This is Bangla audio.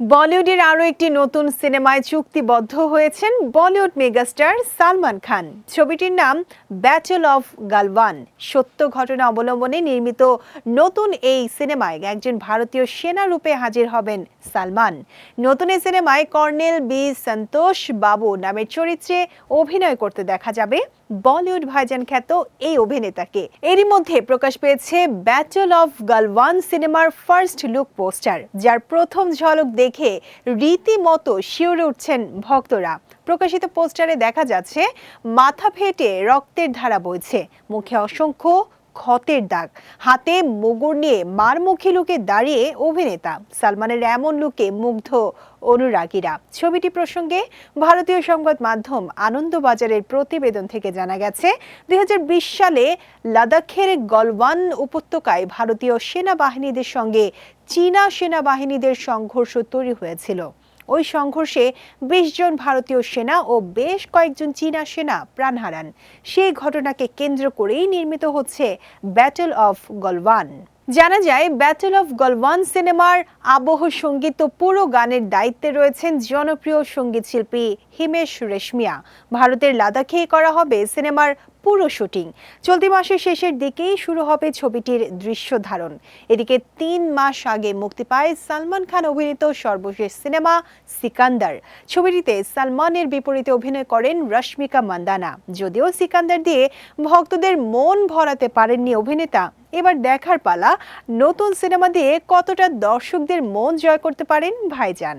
বলিউডের আরও একটি নতুন সিনেমায় চুক্তিবদ্ধ হয়েছেন বলিউড মেগাস্টার সালমান খান। ছবিটির নাম ব্যাটল অফ গালওয়ান সত্য ঘটনা অবলম্বনে নির্মিত নতুন এই সিনেমায় একজন ভারতীয় সেনা রূপে হাজির হবেন সালমান। নতুন এই সিনেমায় কর্নেল বি সন্তোষ বাবু নামের চরিত্রে অভিনয় করতে দেখা যাবে। বলিউড ভাইজান খ্যাত এই অভিনেতাকে। এরই মধ্যে প্রকাশ পেয়েছে ব্যাটল অফ গালওয়ান সিনেমার ফার্স্ট লুক পোস্টার যার প্রথম ঝলক দেখে রীতিমতো শিউরে উঠছেন ভক্তরা। প্রকাশিত পোস্টারে দেখা যাচ্ছে, মাথা ফেটে রক্তের ধারা বইছে। মুখে অসংখ্য ক্ষতের দাগ। হাতে মুগুর নিয়ে মারমুখী লুকে দাঁড়িয়ে অভিনেতা। সালমানের এমন লুকে মুগ্ধ অনুরাগীরা। ছবিটি প্রসঙ্গে ভারতীয় সংবাদ মাধ্যম আনন্দবাজারের প্রতিবেদন থেকে জানা গেছে, দুই হাজার বিশ সালে লাদাখের গলওয়ান উপত্যকায় ভারতীয় সেনাবাহিনীদের সঙ্গে চীনা সেনাবাহিনীদের সংঘর্ষ তৈরি হয়েছিল। ওই সংঘর্ষে বিশ জন ভারতীয় সেনা ও বেশ কয়েকজন চীনা সেনা প্রাণ হারান। সেই ঘটনাকে কেন্দ্র করেই নির্মিত হচ্ছে ব্যাটল অফ গলওয়ান জানা যায় ব্যাটল অফ গলওয়ান সিনেমার আবহ সংগীত ও পুরো গানের দায়িত্বে রয়েছেন জনপ্রিয় সংগীত শিল্পী হিমেশ রেশমিয়া। ভারতের লাদাখেই করা হবে সিনেমার পুরো শুটিং। চলতি মাসের শেষের দিকেই শুরু হবে ছবিটির দৃশ্য ধারণ। এদিকে তিন মাস আগে মুক্তি পায় সালমান খান অভিনীত সর্বশেষ সিনেমা সিকান্দার। ছবিটিতে সালমানের বিপরীতে অভিনয় করেন রশ্মিকা মান্দানা। যদিও সিকান্দার দিয়ে ভক্তদের মন ভরাতে পারেননি অভিনেতা এবার দেখার পালা নতুন সিনেমা দিয়ে কতটা দর্শকদের মন জয় করতে পারেন ভাইজান?